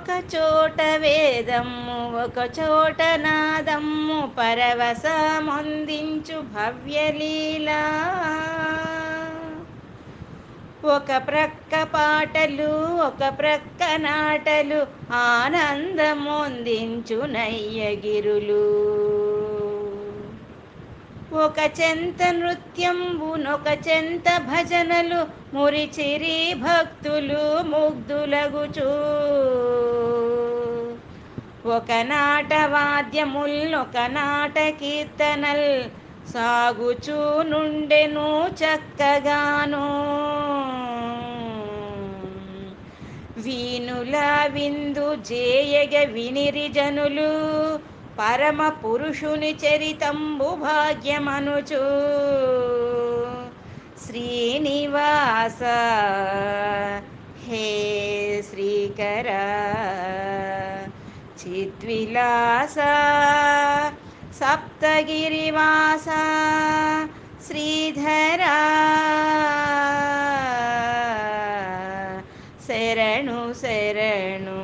ఒక చోట వేదమ్ము ఒక చోట నాదమ్ము పరవశమొందించు భవ్యలీలా ఒక ప్రక్క పాటలు ఒక ప్రక్క నాటలు ఆనందమొందించు నయ్యగిరులు ఒక చెంత నృత్యంబునొక చెంత భజనలు మురిచిరి భక్తులు ముగ్ధులగుచూ. ఒక నాట ఒక నాట కీర్తనల్ సాగుచూ నుండెను చక్కగాను. వీనుల విందు జేయగ వినిరి జనులు పరమ పురుషుని చరితంబు భాగ్యమనుచు. శ్రీనివాస హే శ్రీకర. చిద్విలాస సప్తగిరివాస శ్రీధరా శరణు శరణు